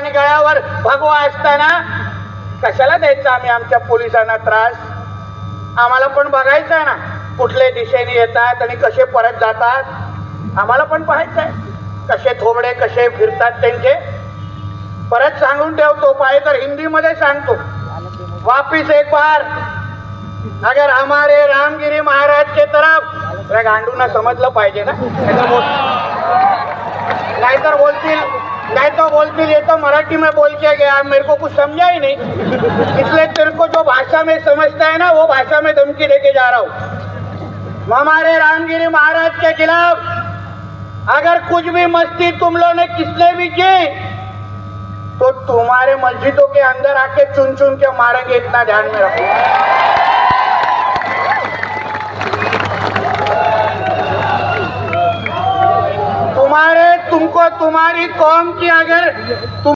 आणि गळ्यावर भगवा असताना कशाला द्यायचा आम्ही आमच्या पोलिसांना त्रास? आम्हाला पण बघायचं ना कुठल्या दिशेने येतात आणि कसे परत जातात. आम्हाला पण पाहायचंय कसे थोबडे कसे फिरतात त्यांचे. परत सांगून ठेवतो पाहिजे तर हिंदीमध्ये सांगतो. वापिस एक बार. अगर हमारे रामगिरी महाराज के तरफ. रे गांडूंना समजलं पाहिजे ना. नाहीतर बोल- नाहीतर बोलतील नहीं तो बोलती, ये तो मराठी में बोल के गया, मेरे को कुछ समझा ही नहीं। इसलिए तेरे को जो भाषा में समझता है ना, वो भाषा में धमकी देके जा रहा हूँ। हमारे रामगिरी महाराज के खिलाफ अगर कुछ भी मस्ती तुम लोग ने किसने भी की तो तुम्हारे मस्जिदों के अंदर आके चुन चुन के मारेंगे, इतना ध्यान में रखो। तुम्हारे तुमको तुम्हारी कौम की अगर तुम